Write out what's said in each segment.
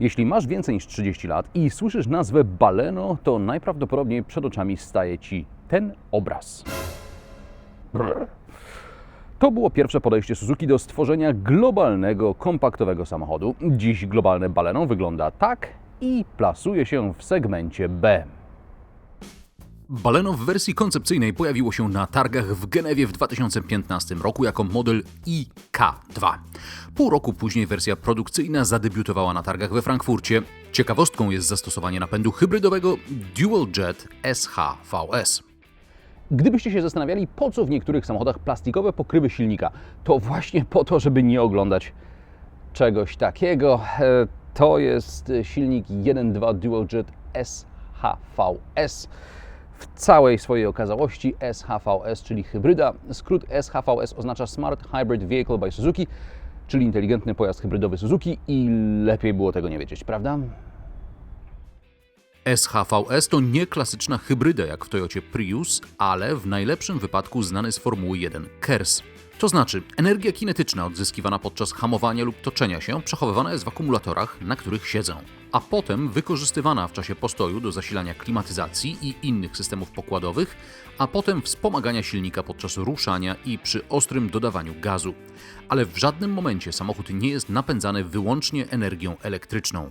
Jeśli masz więcej niż 30 lat i słyszysz nazwę Baleno, to najprawdopodobniej przed oczami staje ci ten obraz. Brr. To było pierwsze podejście Suzuki do stworzenia globalnego, kompaktowego samochodu. Dziś globalne Baleno wygląda tak i plasuje się w segmencie B. Baleno w wersji koncepcyjnej pojawiło się na targach w Genewie w 2015 roku jako model IK2. Pół roku później wersja produkcyjna zadebiutowała na targach we Frankfurcie. Ciekawostką jest zastosowanie napędu hybrydowego Dual Jet SHVS. Gdybyście się zastanawiali, po co w niektórych samochodach plastikowe pokrywy silnika, to właśnie po to, żeby nie oglądać czegoś takiego. E, To jest silnik 1.2 Dual Jet SHVS. W całej swojej okazałości SHVS, czyli hybryda. Skrót SHVS oznacza Smart Hybrid Vehicle by Suzuki, czyli inteligentny pojazd hybrydowy Suzuki i lepiej było tego nie wiedzieć, prawda? SHVS to nie klasyczna hybryda jak w Toyocie Prius, ale w najlepszym wypadku znany z Formuły 1 KERS. To znaczy, energia kinetyczna odzyskiwana podczas hamowania lub toczenia się przechowywana jest w akumulatorach, na których siedzę, a potem wykorzystywana w czasie postoju do zasilania klimatyzacji i innych systemów pokładowych, a potem wspomagania silnika podczas ruszania i przy ostrym dodawaniu gazu. Ale w żadnym momencie samochód nie jest napędzany wyłącznie energią elektryczną.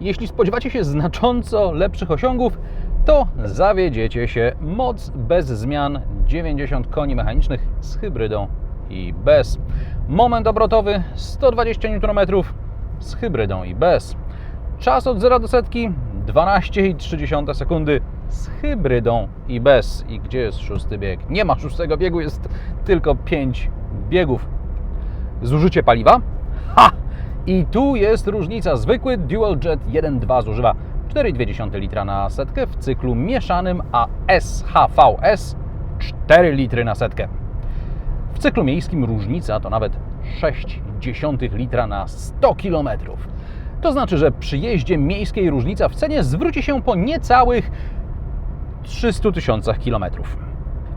Jeśli spodziewacie się znacząco lepszych osiągów, to zawiedziecie się. Moc bez zmian 90 koni mechanicznych z hybrydą i bez. Moment obrotowy 120 Nm z hybrydą i bez. Czas od 0 do setki 12,3 sekundy z hybrydą i bez. I gdzie jest szósty bieg? Nie ma szóstego biegu, jest tylko 5 biegów. Zużycie paliwa? Ha! I tu jest różnica. Zwykły Dual Jet 1.2 zużywa 4,2 litra na setkę w cyklu mieszanym, a SHVS 4 litry na setkę. W cyklu miejskim różnica to nawet 0,6 litra na 100 km. To znaczy, że przy jeździe miejskiej różnica w cenie zwróci się po niecałych 300 tysiącach kilometrów.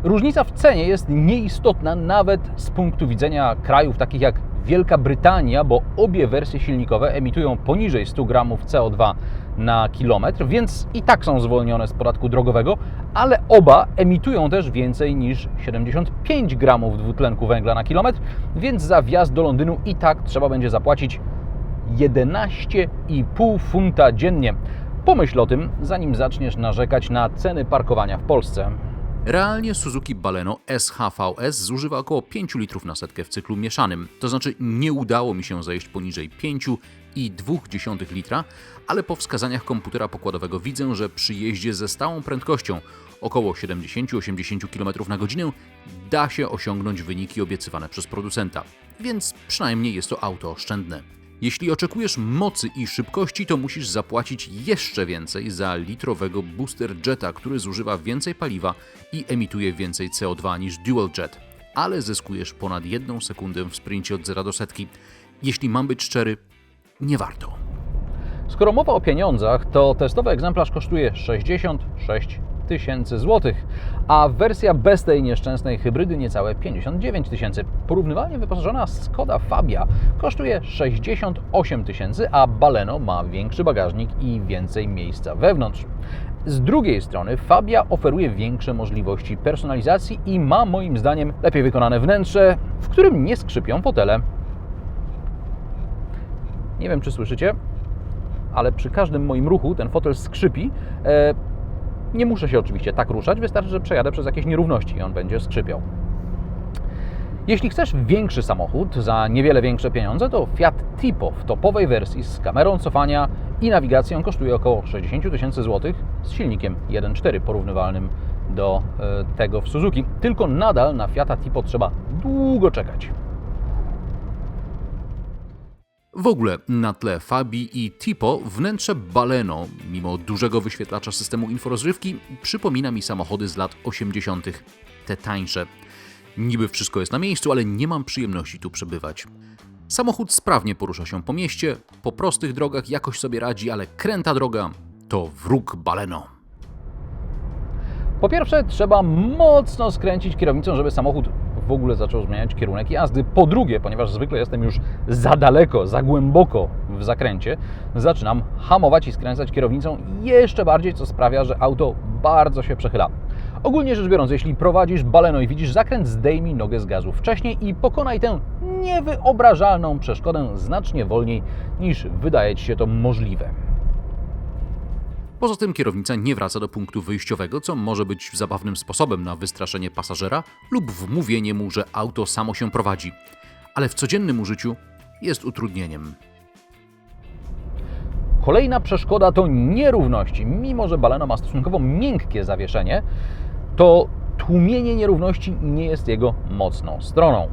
Różnica w cenie jest nieistotna nawet z punktu widzenia krajów takich jak Wielka Brytania, bo obie wersje silnikowe emitują poniżej 100 gramów CO2 na kilometr, więc i tak są zwolnione z podatku drogowego, ale oba emitują też więcej niż 75 gramów dwutlenku węgla na kilometr, więc za wjazd do Londynu i tak trzeba będzie zapłacić 11,5 funta dziennie. Pomyśl o tym, zanim zaczniesz narzekać na ceny parkowania w Polsce. Realnie Suzuki Baleno SHVS zużywa około 5 litrów na setkę w cyklu mieszanym, to znaczy nie udało mi się zejść poniżej 5,2 litra, ale po wskazaniach komputera pokładowego widzę, że przy jeździe ze stałą prędkością około 70-80 km na godzinę da się osiągnąć wyniki obiecywane przez producenta, więc przynajmniej jest to auto oszczędne. Jeśli oczekujesz mocy i szybkości, to musisz zapłacić jeszcze więcej za litrowego booster jeta, który zużywa więcej paliwa i emituje więcej CO2 niż dual jet, ale zyskujesz ponad jedną sekundę w sprincie od 0 do setki. Jeśli mam być szczery, nie warto. Skoro mowa o pieniądzach, to testowy egzemplarz kosztuje 66 tysięcy złotych, a wersja bez tej nieszczęsnej hybrydy niecałe 59 tysięcy. Porównywalnie wyposażona Skoda Fabia kosztuje 68 tysięcy, a Baleno ma większy bagażnik i więcej miejsca wewnątrz. Z drugiej strony Fabia oferuje większe możliwości personalizacji i ma moim zdaniem lepiej wykonane wnętrze, w którym nie skrzypią fotele. Nie wiem, czy słyszycie, ale przy każdym moim ruchu ten fotel skrzypi. E, nie muszę się oczywiście tak ruszać, wystarczy, że przejadę przez jakieś nierówności i on będzie skrzypiał. Jeśli chcesz większy samochód za niewiele większe pieniądze, to Fiat Tipo w topowej wersji z kamerą cofania i nawigacją kosztuje około 60 tysięcy złotych z silnikiem 1.4 porównywalnym do e, tego w Suzuki. Tylko nadal na Fiata Tipo trzeba długo czekać. W ogóle na tle Fabii i Tipo wnętrze Baleno, mimo dużego wyświetlacza systemu inforozrywki, przypomina mi samochody z lat 80., te tańsze. Niby wszystko jest na miejscu, ale nie mam przyjemności tu przebywać. Samochód sprawnie porusza się po mieście, po prostych drogach jakoś sobie radzi, ale kręta droga to wróg Baleno. Po pierwsze, trzeba mocno skręcić kierownicą, żeby samochód w ogóle zaczął zmieniać kierunek jazdy. Po drugie, ponieważ zwykle jestem już za daleko, za głęboko w zakręcie, zaczynam hamować i skręcać kierownicą jeszcze bardziej, co sprawia, że auto bardzo się przechyla. Ogólnie rzecz biorąc, jeśli prowadzisz baleno i widzisz zakręt, zdejmij nogę z gazu wcześniej i pokonaj tę niewyobrażalną przeszkodę znacznie wolniej niż wydaje Ci się to możliwe. Poza tym kierownica nie wraca do punktu wyjściowego, co może być zabawnym sposobem na wystraszenie pasażera lub wmówienie mu, że auto samo się prowadzi. Ale w codziennym użyciu jest utrudnieniem. Kolejna przeszkoda to nierówności. Mimo, że baleno ma stosunkowo miękkie zawieszenie, to tłumienie nierówności nie jest jego mocną stroną.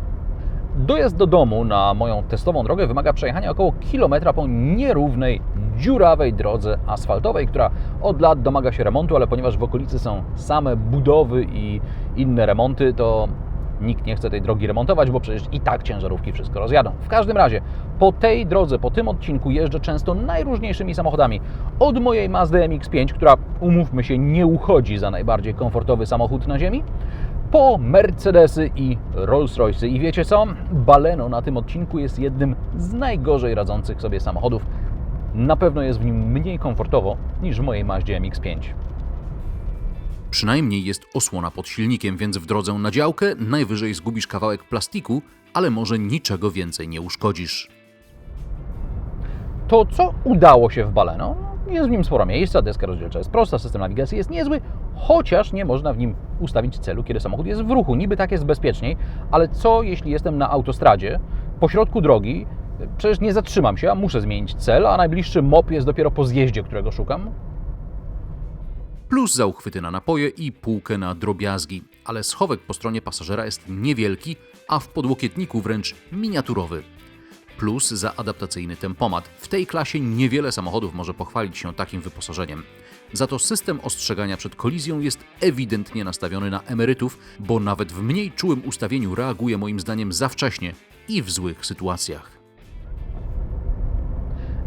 Dojazd do domu na moją testową drogę wymaga przejechania około kilometra po nierównej, dziurawej drodze asfaltowej, która od lat domaga się remontu, ale ponieważ w okolicy są same budowy i inne remonty, to nikt nie chce tej drogi remontować, bo przecież i tak ciężarówki wszystko rozjadą. W każdym razie, po tej drodze, po tym odcinku jeżdżę często najróżniejszymi samochodami. Od mojej Mazdy MX-5, która, umówmy się, nie uchodzi za najbardziej komfortowy samochód na ziemi, po Mercedesy i Rolls-Royce'y. I wiecie co? Baleno na tym odcinku jest jednym z najgorzej radzących sobie samochodów. Na pewno jest w nim mniej komfortowo niż w mojej Mazdzie MX-5. Przynajmniej jest osłona pod silnikiem, więc w drodze na działkę najwyżej zgubisz kawałek plastiku, ale może niczego więcej nie uszkodzisz. To, co udało się w Baleno, jest w nim sporo miejsca, deska rozdzielcza jest prosta, system nawigacji jest niezły, chociaż nie można w nim ustawić celu, kiedy samochód jest w ruchu. Niby tak jest bezpieczniej, ale co jeśli jestem na autostradzie, pośrodku drogi, przecież nie zatrzymam się, a muszę zmienić cel, a najbliższy mop jest dopiero po zjeździe, którego szukam? Plus za uchwyty na napoje i półkę na drobiazgi, ale schowek po stronie pasażera jest niewielki, a w podłokietniku wręcz miniaturowy. Plus za adaptacyjny tempomat. W tej klasie niewiele samochodów może pochwalić się takim wyposażeniem. Za to system ostrzegania przed kolizją jest ewidentnie nastawiony na emerytów, bo nawet w mniej czułym ustawieniu reaguje moim zdaniem za wcześnie i w złych sytuacjach.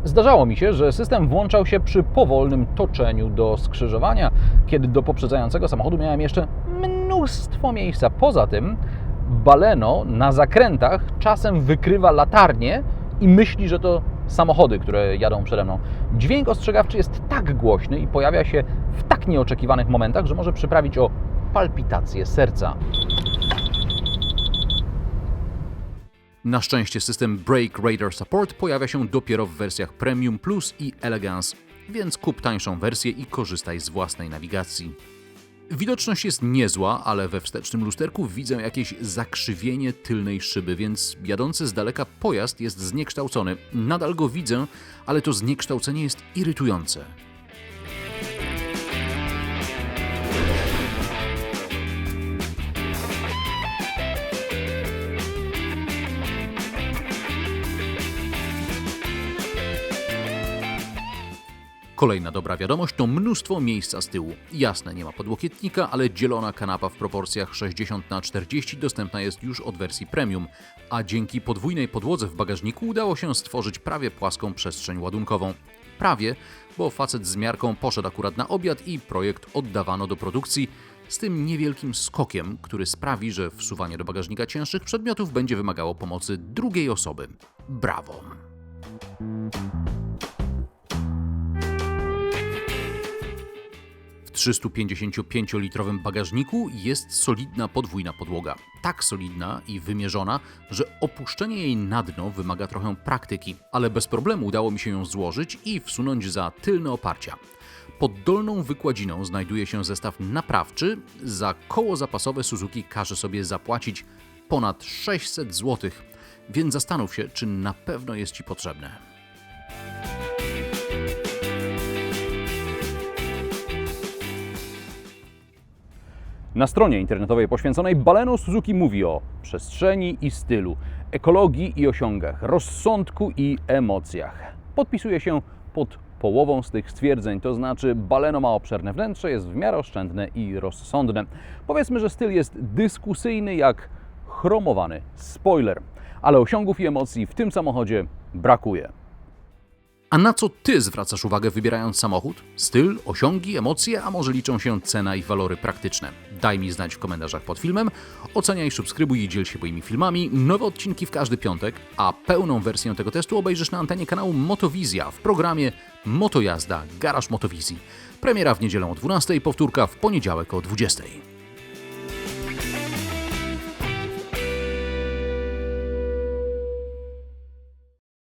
Zdarzało mi się, że system włączał się przy powolnym toczeniu do skrzyżowania, kiedy do poprzedzającego samochodu miałem jeszcze mnóstwo miejsca. Poza tym Baleno na zakrętach czasem wykrywa latarnie i myśli, że to samochody, które jadą przede mną. Dźwięk ostrzegawczy jest tak głośny i pojawia się w tak nieoczekiwanych momentach, że może przyprawić o palpitację serca. Na szczęście system Brake Radar Support pojawia się dopiero w wersjach Premium Plus i Elegance, więc kup tańszą wersję i korzystaj z własnej nawigacji. Widoczność jest niezła, ale we wstecznym lusterku widzę jakieś zakrzywienie tylnej szyby, więc jadący z daleka pojazd jest zniekształcony. Nadal go widzę, ale to zniekształcenie jest irytujące. Kolejna dobra wiadomość to mnóstwo miejsca z tyłu. Jasne, nie ma podłokietnika, ale dzielona kanapa w proporcjach 60 na 40 dostępna jest już od wersji premium, a dzięki podwójnej podłodze w bagażniku udało się stworzyć prawie płaską przestrzeń ładunkową. Prawie, bo facet z miarką poszedł akurat na obiad i projekt oddawano do produkcji z tym niewielkim skokiem, który sprawi, że wsuwanie do bagażnika cięższych przedmiotów będzie wymagało pomocy drugiej osoby. Brawo! 355-litrowym bagażniku jest solidna podwójna podłoga. Tak solidna i wymierzona, że opuszczenie jej na dno wymaga trochę praktyki, ale bez problemu udało mi się ją złożyć i wsunąć za tylne oparcia. Pod dolną wykładziną znajduje się zestaw naprawczy. Za koło zapasowe Suzuki każe sobie zapłacić ponad 600 zł, więc zastanów się, czy na pewno jest Ci potrzebne. Na stronie internetowej poświęconej Baleno Suzuki mówi o przestrzeni i stylu, ekologii i osiągach, rozsądku i emocjach. Podpisuje się pod połową z tych stwierdzeń, to znaczy Baleno ma obszerne wnętrze, jest w miarę oszczędne i rozsądne. Powiedzmy, że styl jest dyskusyjny jak chromowany spoiler, ale osiągów i emocji w tym samochodzie brakuje. A na co Ty zwracasz uwagę wybierając samochód? Styl, osiągi, emocje, a może liczą się cena i walory praktyczne? Daj mi znać w komentarzach pod filmem, oceniaj, subskrybuj i dziel się moimi filmami. Nowe odcinki w każdy piątek, a pełną wersję tego testu obejrzysz na antenie kanału Motowizja w programie Motojazda Garaż Motowizji. Premiera w niedzielę o 12, powtórka w poniedziałek o 20.